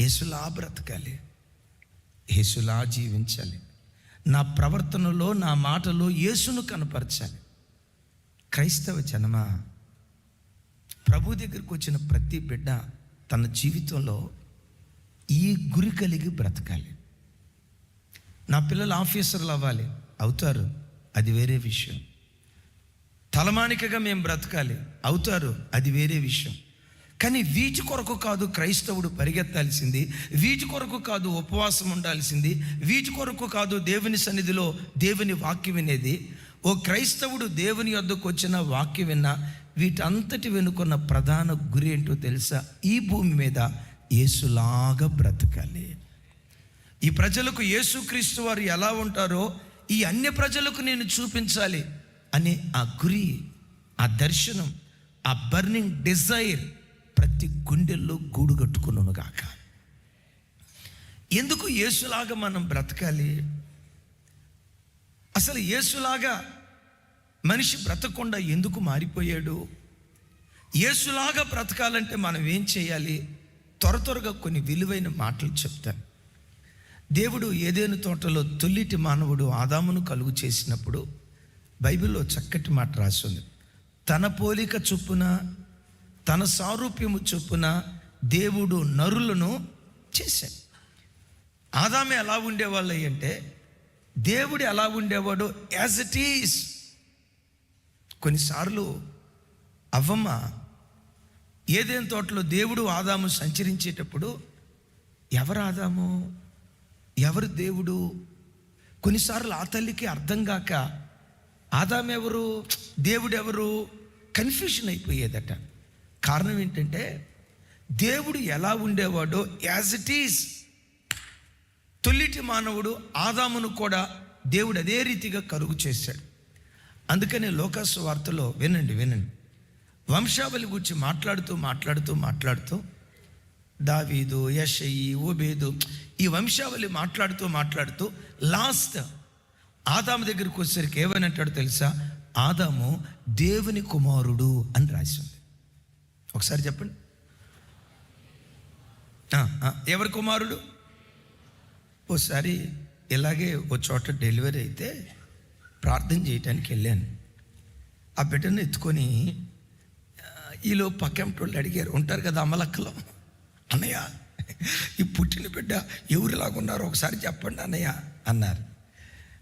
యేసులా బ్రతకాలి. యేసులా జీవించాలి. నా ప్రవర్తనలో నా మాటలో యేసును కనపరచాలి. క్రైస్తవ జనమా ప్రభు దగ్గరికి వచ్చిన ప్రతి బిడ్డ తన జీవితంలో ఈ గురి కలిగి బ్రతకాలి. నా పిల్లలు ఆఫీసర్లు అవ్వాలి. అవుతారు. అది వేరే విషయం. తలమానికగా మేము బ్రతకాలి. అవుతారు. అది వేరే విషయం. కానీ వీటి కొరకు కాదు క్రైస్తవుడు పరిగెత్తాల్సింది. వీటి కొరకు కాదు ఉపవాసం ఉండాల్సింది. వీటి కొరకు కాదు దేవుని సన్నిధిలో దేవుని వాక్యం వినేది. ఓ క్రైస్తవుడు దేవుని యొద్దకు వచ్చిన వాక్యం విన్నా వీటంతటి వెనుకున్న ప్రధాన గురి ఏంటో తెలుసా? ఈ భూమి మీద యేసులాగా బ్రతకాలి. ఈ ప్రజలకు యేసుక్రీస్తు వారు ఎలా ఉంటారో ఈ అన్య ప్రజలకు నేను చూపించాలి అనే ఆ గురి ఆ దర్శనం ఆ బర్నింగ్ డిజైర్ ప్రతి గుండెల్లో గూడు కట్టుకున్నాను గాక. ఎందుకు యేసులాగా మనం బ్రతకాలి? అసలు యేసులాగా మనిషి బ్రతకుండా ఎందుకు మారిపోయాడు? యేసులాగా బ్రతకాలంటే మనం ఏం చేయాలి? త్వర త్వరగా కొన్ని విలువైన మాటలు చెప్తాను. దేవుడు ఏదేను తోటలో తొల్లిటి మానవుడు ఆదామును కలుగు చేసినప్పుడు బైబిల్లో చక్కటి మాట రాసింది. తన పోలిక చొప్పున తన సారూప్యము చొప్పున దేవుడు నరులను చేశాడు. ఆదామే ఎలా ఉండేవాళ్ళు అంటే దేవుడు ఎలా ఉండేవాడు? యాజ్ ఇట్ ఈస్ కొన్నిసార్లు అవ్వమ్మ ఏదేం తోటలో దేవుడు ఆదాము సంచరించేటప్పుడు ఎవరు ఆదాము? ఎవరు దేవుడు? కొన్నిసార్లు ఆ తల్లికి అర్థం కాక ఆదామెవరు దేవుడెవరు కన్ఫ్యూషన్ అయిపోయేదట. కారణం ఏంటంటే దేవుడు ఎలా ఉండేవాడో యాజ్ ఇట్ ఈస్ తొల్లిటి మానవుడు ఆదామును కూడా దేవుడు అదే రీతిగా కరుగు చేశాడు. అందుకనే లోకాసు వార్తలో వినండి వినండి. వంశావళి గురించి మాట్లాడుతూ మాట్లాడుతూ మాట్లాడుతూ దావీదు యషయి ఓబేదు ఈ వంశావళి మాట్లాడుతూ మాట్లాడుతూ లాస్ట్ ఆదాము దగ్గరికి వచ్చేసరికి ఏమని తెలుసా? ఆదాము దేవుని కుమారుడు అని రాశాం ఒకసారి చెప్పండి. ఎవరి కుమారుడు? ఓసారి ఇలాగే ఓ చోట డెలివరీ అయితే ప్రార్థన చేయటానికి వెళ్ళాను. ఆ బిడ్డను ఎత్తుకొని ఈలో పక్కెంటోళ్ళు అడిగారు ఉంటారు కదా అమలక్కలో? అన్నయ్య ఈ పుట్టిన బిడ్డ ఎవరిలాగున్నారో ఒకసారి చెప్పండి అన్నయ్య అన్నారు.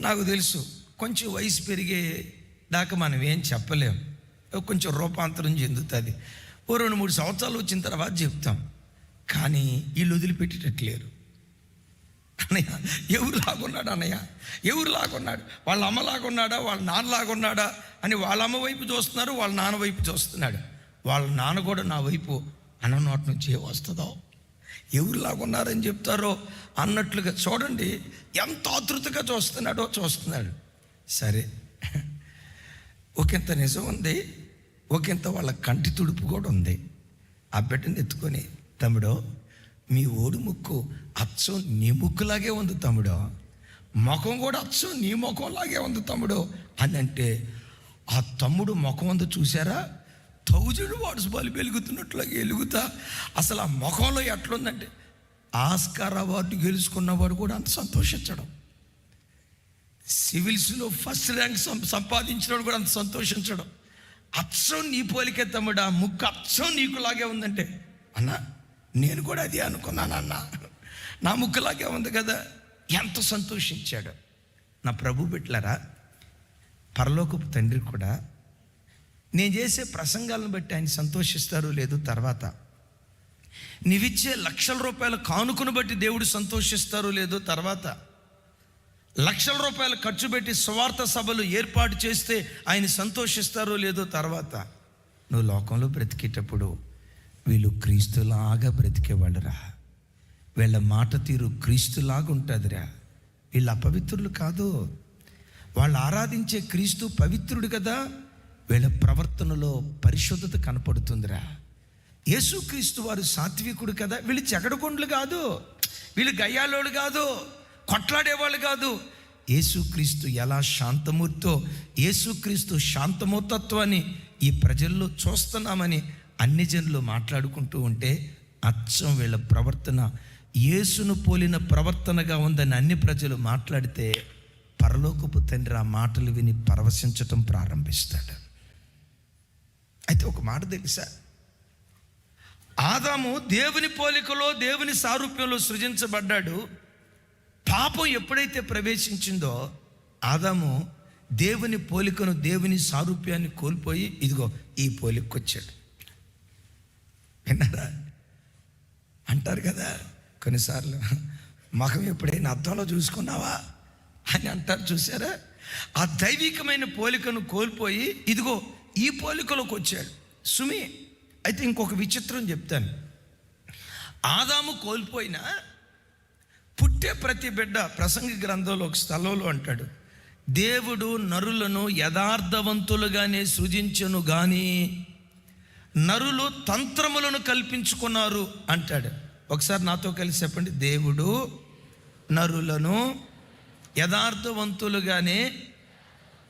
నాకు తెలుసు కొంచెం వయసు పెరిగే దాకా మనం ఏం చెప్పలేం. కొంచెం రూపాంతరం చెందుతుంది. ఓ రెండు మూడు సంవత్సరాలు వచ్చిన తర్వాత చెప్తాం. కానీ వీళ్ళు వదిలిపెట్టేటట్లేరు. అన్నయ్య ఎవరు లాగున్నాడు అన్నయ్య? ఎవరు లాగున్నాడు? వాళ్ళ అమ్మ లాగున్నాడా? వాళ్ళ నాన్న లాగున్నాడా? అని వాళ్ళ అమ్మ వైపు చూస్తున్నారు వాళ్ళ నాన్న వైపు చూస్తున్నాడు. వాళ్ళ నాన్న కూడా నా వైపు అన్ననోటి నుంచి వస్తుందో ఎవరు లాగున్నారని చెప్తారో అన్నట్లుగా చూడండి ఎంత ఆతృతగా చూస్తున్నాడో చూస్తున్నాడు. సరే. ఒకంత నిజం ఉంది. ఒకంత వాళ్ళ కంటి తుడుపు కూడా ఉంది. ఆ బిడ్డని ఎత్తుకొని తమ్ముడో మీ ఓడి ముక్కు అచ్చం నీ ముక్కులాగే ఉంది తమ్ముడో. ముఖం కూడా అచ్చం నీ ముఖంలాగే ఉంది తమ్ముడు. అని అంటే ఆ తమ్ముడు ముఖం అందు చూసారా థౌజండ్ వాట్స్ బల్బ్ వెలుగుతున్నట్లుగా వెలుగుతా. అసలు ఆ ముఖంలో ఎట్లుందంటే ఆస్కార్ అవార్డు గెలుచుకున్నవాడు కూడా అంత సంతోషించడం. సివిల్స్లో ఫస్ట్ ర్యాంక్ సం- సంపాదించినోడు కూడా అంత సంతోషించడం. అచ్చం నీ పోలికే తమ్ముడా ముక్కు అచ్చం నీకులాగే ఉందంటే. అన్నా నేను కూడా అది అనుకున్నాను అన్న. నా ముక్కులాగే ఉంది కదా. ఎంత సంతోషించాడు. నా ప్రభు బిట్లరా పరలోకపు తండ్రి కూడా నేను చేసే ప్రసంగాలను బట్టి ఆయన సంతోషిస్తారు లేదు తర్వాత నీవిచ్చే లక్షల రూపాయల కానుకను బట్టి దేవుడు సంతోషిస్తారు లేదో తర్వాత లక్షల రూపాయలు ఖర్చు పెట్టి స్వార్థ సభలు ఏర్పాటు చేస్తే ఆయన సంతోషిస్తారో లేదో తర్వాత నువ్వు లోకంలో బ్రతికేటప్పుడు వీళ్ళు క్రీస్తులాగా బ్రతికేవాళ్ళురా? వీళ్ళ మాట తీరు క్రీస్తులాగా ఉంటుందిరా. వీళ్ళు అపవిత్రులు కాదు. వాళ్ళు ఆరాధించే క్రీస్తు పవిత్రుడు కదా. వీళ్ళ ప్రవర్తనలో పరిశుద్ధత కనపడుతుందిరా. యేసుక్రీస్తు వారు సాత్వికుడు కదా. వీళ్ళు చెగడకొండలు కాదు. వీళ్ళు గయ్యాలోడు కాదు. కొట్లాడేవాళ్ళు కాదు. యేసుక్రీస్తు ఎలా శాంతమూర్తో యేసుక్రీస్తు శాంతమూర్తత్వాన్ని ఈ ప్రజల్లో చూస్తున్నామని అన్ని జనులు మాట్లాడుకుంటూ ఉంటే అచ్చం వీళ్ళ ప్రవర్తన యేసును పోలిన ప్రవర్తనగా ఉందని అన్ని ప్రజలు మాట్లాడితే పరలోకపు తండ్రి ఆ మాటలు విని పరవశించటం ప్రారంభిస్తాడు. అయితే ఒక మాట తెలుసా? ఆదాము దేవుని పోలికలో దేవుని సారూప్యంలో సృజించబడ్డాడు. పాపం ఎప్పుడైతే ప్రవేశించిందో ఆదాము దేవుని పోలికను దేవుని సారూప్యాన్ని కోల్పోయి ఇదిగో ఈ పోలికకు వచ్చాడు విన్నారా? అంటారు కదా కొన్నిసార్లు మగం ఎప్పుడైనా అద్దంలో చూసుకున్నావా? అని అంటారు చూసారా ఆ దైవికమైన పోలికను కోల్పోయి ఇదిగో ఈ పోలికలోకి వచ్చాడు. సుమి అయితే ఇంకొక విచిత్రం చెప్తాను. ఆదాము కోల్పోయినా పుట్టే ప్రతి బిడ్డ ప్రసంగి గ్రంథంలో ఒక స్థలంలో అంటాడు. దేవుడు నరులను యథార్థవంతులుగానే సృజించను కానీ నరులు తంత్రములను కల్పించుకున్నారు అంటాడు. ఒకసారి నాతో కలిసి చెప్పండి. దేవుడు నరులను యథార్థవంతులుగానే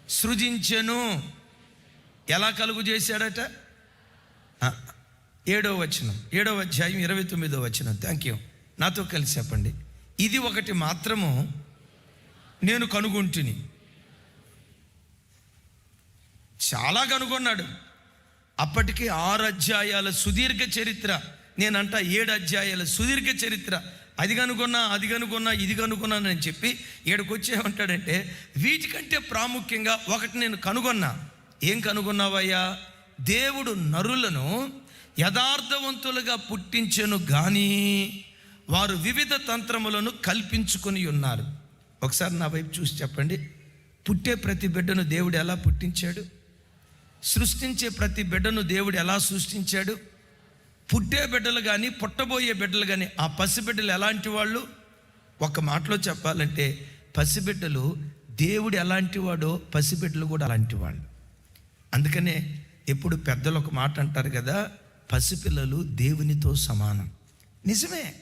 సృజించెను. ఎలా కలుగు చేశాడట? ఏడో వచనం. ఏడో అధ్యాయం ఇరవై తొమ్మిదో వచనం. థ్యాంక్ యూ నాతో కలిసి చెప్పండి. ఇది ఒకటి మాత్రము నేను కనుగొంటిని. చాలా కనుగొన్నాడు. అప్పటికి ఆరు అధ్యాయాల సుదీర్ఘ చరిత్ర. నేనంట ఏడు అధ్యాయాల సుదీర్ఘ చరిత్ర. అది కనుగొన్నా అది కనుగొన్నా ఇది కనుగొన్నానని చెప్పి ఏడుకు వీటికంటే ప్రాముఖ్యంగా ఒకటి నేను కనుగొన్నా. ఏం కనుగొన్నావయ్యా? దేవుడు నరులను యథార్థవంతులుగా పుట్టించను కానీ వారు వివిధ తంత్రములను కల్పించుకొని ఉన్నారు. ఒకసారి నా వైపు చూసి చెప్పండి. పుట్టే ప్రతి బిడ్డను దేవుడు ఎలా పుట్టించాడు? సృష్టించే ప్రతి బిడ్డను దేవుడు ఎలా సృష్టించాడు? పుట్టే బిడ్డలు కానీ పుట్టబోయే బిడ్డలు కానీ ఆ పసిబిడ్డలు ఎలాంటి వాళ్ళు? ఒక మాటలో చెప్పాలంటే పసిబిడ్డలు దేవుడు ఎలాంటి వాడో పసిబిడ్డలు కూడా అలాంటి వాళ్ళు. అందుకనే ఎప్పుడు పెద్దలు ఒక మాట అంటారు కదా పసిపిల్లలు దేవునితో సమానం. నిజమే.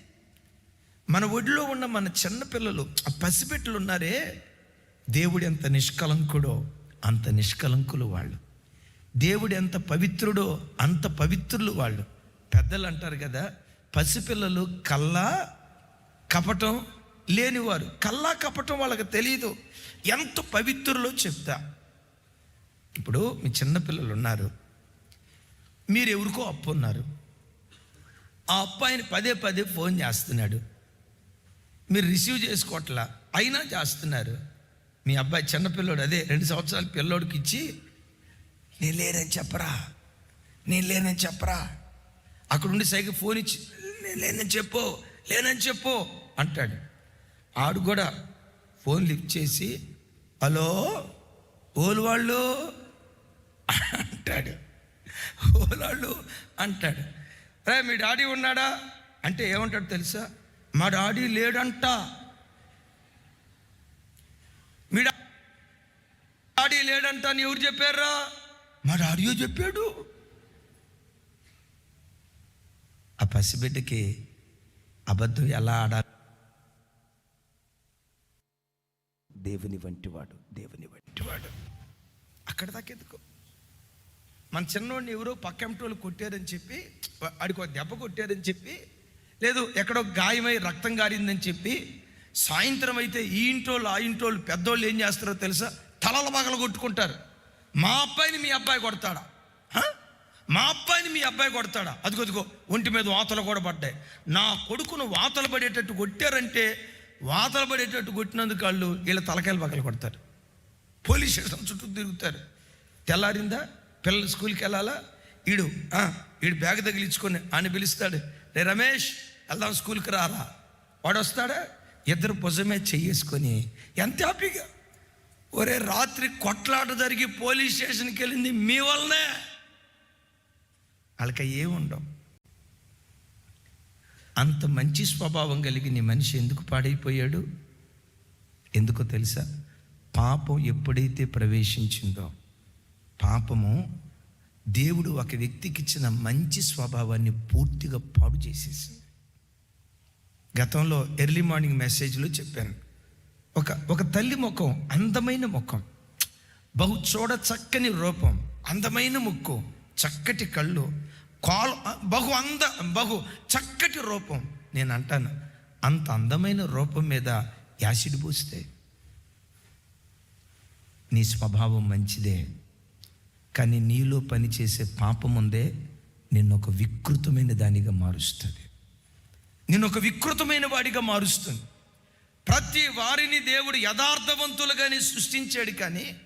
మన ఒడిలో ఉన్న మన చిన్నపిల్లలు ఆ పసిబిడ్డలు ఉన్నారే దేవుడు ఎంత నిష్కలంకుడో అంత నిష్కలంకులు వాళ్ళు. దేవుడు ఎంత పవిత్రుడో అంత పవిత్రులు వాళ్ళు. పెద్దలు అంటారు కదా పసిపిల్లలు కల్లా కపటం లేనివారు. కల్లా కపటం వాళ్ళకి తెలియదు ఎంత పవిత్రులో చెప్తా. ఇప్పుడు మీ చిన్నపిల్లలు ఉన్నారు. మీరు ఎవరికో అప్పు ఉన్నారు. ఆ అప్పాయిని పదే పదే ఫోన్ చేస్తున్నాడు. మీరు రిసీవ్ చేసుకోవట్లా? అయినా చేస్తున్నారు. మీ అబ్బాయి చిన్నపిల్లోడు అదే రెండు సంవత్సరాల పిల్లోడికి ఇచ్చి నేను లేనని చెప్పరా? నేను లేనని చెప్పరా? అక్కడ ఉండి సైకి ఫోన్ ఇచ్చి నేను లేనని చెప్పు లేనని చెప్పు అంటాడు. ఆడు కూడా ఫోన్ లిఫ్ట్ చేసి హలో ఓలు వాళ్ళు అంటాడు. ఓలాళ్ళు అంటాడు. రే మీ డాడీ ఉన్నాడా? అంటే ఏమంటాడు తెలుసా? మా డాడీ లేడంట. మీ డాడీ లేడంట అని ఎవరు చెప్పారా? మా డాడీయో చెప్పాడు. ఆ పసిబిడ్డకి అబద్ధం ఎలా ఆడాలి? దేవుని వంటివాడు దేవుని వంటివాడు. అక్కడ దాకా ఎందుకు? మన చిన్నోడిని ఎవరో పక్కంటోళ్ళు కొట్టారని చెప్పి ఆడికి ఒక దెబ్బ కొట్టారని చెప్పి లేదు ఎక్కడో గాయమై రక్తం గారిందని చెప్పి సాయంత్రం అయితే ఈ ఇంటోళ్ళు ఆ ఇంటోళ్ళు పెద్దోళ్ళు ఏం చేస్తారో తెలుసా? తలల పగలు కొట్టుకుంటారు. మా అబ్బాయిని మీ అబ్బాయి కొడతాడా? మా అబ్బాయిని మీ అబ్బాయి కొడతాడా? అదిగో ఒంటి మీద వాతలు కూడా పడ్డాయి. నా కొడుకును వాతలు పడేటట్టు కొట్టారంటే వాతలు పడేటట్టు కొట్టినందుకు వాళ్ళు వీళ్ళ తలకాయలు పగలు కొడతారు. పోలీస్ స్టేషన్ చుట్టూ తిరుగుతారు. తెల్లారిందా? పిల్లలు స్కూల్కి వెళ్ళాలా? ఈడు ఈడు బ్యాగ్ తగిలించుకొని ఆయన పిలుస్తాడు. రే రమేష్ వెళ్దాం స్కూల్కి రారా? వాడు వస్తాడా ఇద్దరు భుజమే చెయ్యేసుకొని ఎంత హ్యాపీగా. ఒరే రాత్రి కొట్లాట జరిగి పోలీస్ స్టేషన్కి వెళ్ళింది మీ వల్లనే. వాళ్ళకి ఏముండవు అంత మంచి స్వభావం కలిగి నీ మనిషి ఎందుకు పాడైపోయాడు? ఎందుకో తెలుసా? పాపం ఎప్పుడైతే ప్రవేశించిందో పాపము దేవుడు ఒక వ్యక్తికి ఇచ్చిన మంచి స్వభావాన్ని పూర్తిగా పాడు చేసేసింది. గతంలో ఎర్లీ మార్నింగ్ మెసేజ్లో చెప్పాను. ఒక ఒక తల్లి ముఖం అందమైన ముఖం. బహు చూడ చక్కని రూపం అందమైన ముక్కు చక్కటి కళ్ళు కాలు బహు అంద బహు చక్కటి రూపం. నేను అంటాను అంత అందమైన రూపం మీద యాసిడ్ పూస్తే నీ స్వభావం మంచిదే. కానీ నీలో పనిచేసే పాపం ఉందే నిన్ను ఒక వికృతమైన దానిగా మారుస్తుంది. నేను ఒక వికృతమైన వాడిగా మారుస్తుంది. ప్రతి వారిని దేవుడు యథార్థవంతులుగానే సృష్టించాడు కానీ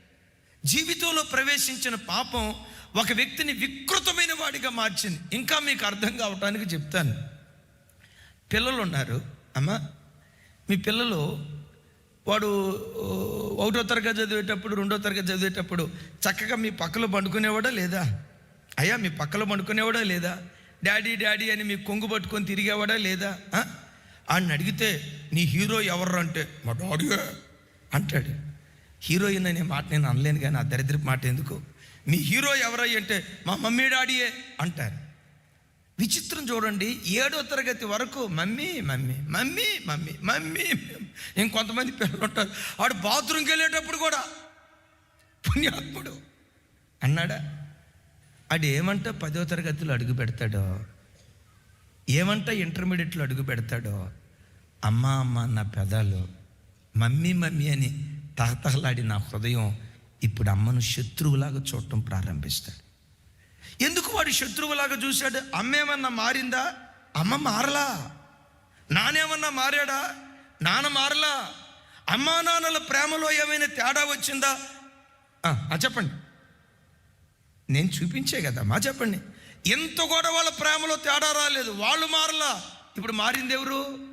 జీవితంలో ప్రవేశించిన పాపం ఒక వ్యక్తిని వికృతమైన వాడిగా మార్చింది. ఇంకా మీకు అర్థం కావటానికి చెప్తాను. పిల్లలు ఉన్నారు అమ్మా మీ పిల్లలు వాడు ఒకటో తరగతి చదివేటప్పుడు రెండో తరగతి చదివేటప్పుడు చక్కగా మీ పక్కలో పండుకునేవాడా లేదా? అయ్యా మీ పక్కలో పండుకునేవాడా లేదా? డాడీ డాడీ అని మీ కొంగు పట్టుకొని తిరిగేవాడా లేదా? ఆ? ఆయన అడిగితే నీ హీరో ఎవరు అంటే మా డాడీ అంటాడు. హీరోయిన్ అనే మాట నేను అనలేను కానీ ఆ దరిద్రపు మాట ఎందుకు? మీ హీరో ఎవరయ్యి అంటే మా మమ్మీ డాడీయే అంటారు. విచిత్రం చూడండి ఏడో తరగతి వరకు mummy mummy mummy mummy mummy ఇంకొంతమంది పిల్లలు ఉంటారు ఆడు బాత్రూమ్కి వెళ్ళేటప్పుడు కూడా పుణ్యాత్ముడు. అన్నాడా? ఆడు ఏమంట పదో తరగతిలో అడుగు పెడతాడో? ఏమంట ఇంటర్మీడియట్లో అడుగు పెడతాడో? అమ్మ అమ్మ నా పెదాలు మమ్మీ మమ్మీ అని తహతహలాడి నా హృదయం ఇప్పుడు అమ్మను శత్రువులాగా చూడటం ప్రారంభిస్తాడు. ఎందుకు వాడు శత్రువులాగా చూశాడు? అమ్మేమన్నా మారిందా? అమ్మ మారలా? నానేమన్నా మారాడా? నాన్న మారలా? అమ్మా నాన్నల ప్రేమలో ఏమైనా తేడా వచ్చిందా? చెప్పండి. నేను చూపించే కదా మా చెప్పండి. ఎంత కూడా వాళ్ళ ప్రేమలో తేడా రాలేదు వాళ్ళు మారలా. ఇప్పుడు మారింది ఎవరు?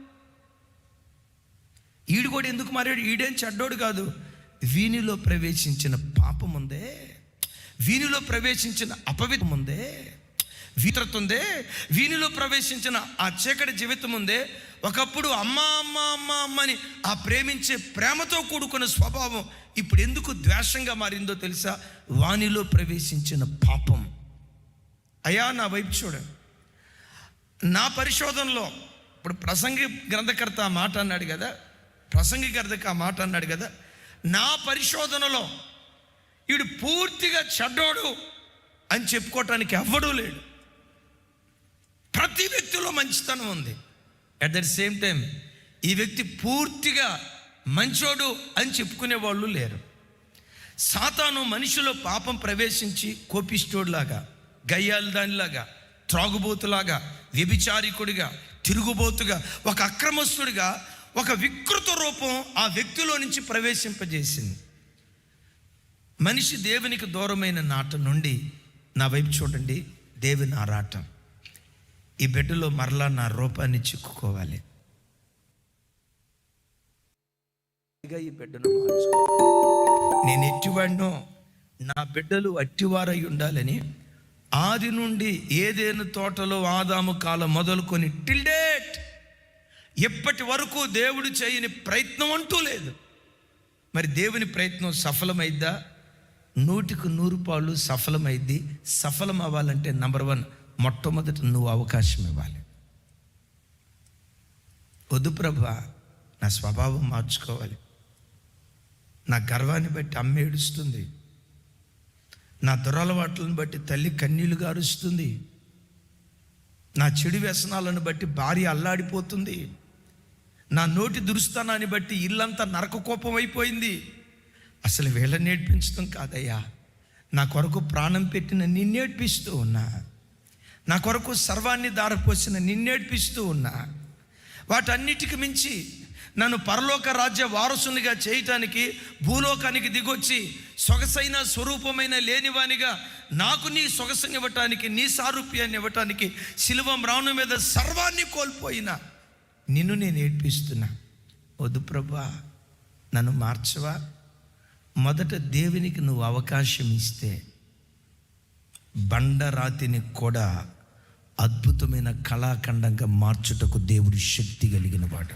ఈడు కూడా ఎందుకు మారాడు? ఈడేం చెడ్డోడు కాదు. వీనిలో ప్రవేశించిన పాపం ఉందే. వీనిలో ప్రవేశించిన అపవిత్రం ఉందే. వితరత ఉందే. వీనిలో ప్రవేశించిన ఆ చీకటి జీవితం ఉందే. ఒకప్పుడు అమ్మ అమ్మ అమ్మ అమ్మని ఆ ప్రేమించే ప్రేమతో కూడుకున్న స్వభావం ఇప్పుడు ఎందుకు ద్వేషంగా మారిందో తెలుసా? వాణిలో ప్రవేశించిన పాపం. అయ్యా నా వైపు చూడండి. నా పరిశోధనలో ఇప్పుడు ప్రసంగి గ్రంథకర్త ఆ మాట అన్నాడు కదా? ప్రసంగి గ్రంథక ఆ మాట అన్నాడు కదా? నా పరిశోధనలో వీడు పూర్తిగా చెడ్డోడు అని చెప్పుకోవటానికి ఎవ్వడూ లేడు. ప్రతి వ్యక్తిలో మంచితనం ఉంది. అట్ దట్ సేమ్ టైం ఈ వ్యక్తి పూర్తిగా మంచోడు అని చెప్పుకునే వాళ్ళు లేరు. సాతాను మనిషిలో పాపం ప్రవేశించి కోపిష్టోడులాగా గయ్యాలు దానిలాగా త్రాగుబోతులాగా వ్యభిచారికుడిగా తిరుగుబోతుగా ఒక అక్రమస్తుడిగా ఒక వికృత రూపం ఆ వ్యక్తిలో నుంచి ప్రవేశింపజేసింది. మనిషి దేవునికి దూరమైన నాట నుండి నా వైపు చూడండి దేవుని ఆరాటం. ఈ బిడ్డలో మరలా నా రూపాన్ని చిక్కుకోవాలి. ఈ బిడ్డను నేను ఎట్టివాడినో నా బిడ్డలు అట్టివారై ఉండాలని ఆది నుండి ఏదేను తోటలో ఆదాము కాలం మొదలుకొని టిల్ డేట్ ఎప్పటి వరకు దేవుడు చేయని ప్రయత్నం అంటూ లేదు. మరి దేవుని ప్రయత్నం సఫలమైద్దా? నూటికి నూరు పాళ్ళు సఫలమైద్ది. సఫలం అవ్వాలంటే నంబర్ వన్ మొట్టమొదట నువ్వు అవకాశం ఇవ్వాలి. వద్దు ప్రభ నా స్వభావం మార్చుకోవాలి. నా గర్వాన్ని బట్టి అమ్మ ఏడుస్తుంది. నా దురలవాట్లను బట్టి తల్లి కన్నీళ్ళు గారుస్తుంది నా చెడు వ్యసనాలను బట్టి భార్య అల్లాడిపోతుంది. నా నోటి దురుస్తానాన్ని బట్టి ఇల్లంతా నరక కోపం అయిపోయింది. అసలు వీళ్ళని నేర్పించడం కాదయ్యా. నా కొరకు ప్రాణం పెట్టిన నిన్నేడ్పిస్తూ ఉన్నా. నా కొరకు సర్వాన్ని దారపోసిన నిన్నేడ్పిస్తూ ఉన్నా. వాటన్నిటికి మించి నన్ను పరలోక రాజ్య వారసునిగా చేయటానికి భూలోకానికి దిగొచ్చి సొగసైన స్వరూపమైన లేనివానిగా నాకు నీ సొగసునివ్వటానికి నీ సారూప్యాన్ని ఇవ్వటానికి శిలువం రాను మీద సర్వాన్ని కోల్పోయిన నిన్ను నేను ఏడ్పిస్తున్నా. వద్దు ప్రభా నన్ను మార్చవా? మొదట దేవునికి నువ్వు అవకాశం ఇస్తే బండరాతిని కూడా అద్భుతమైన కళాఖండంగా మార్చుటకు దేవుడు శక్తి కలిగిన వాడు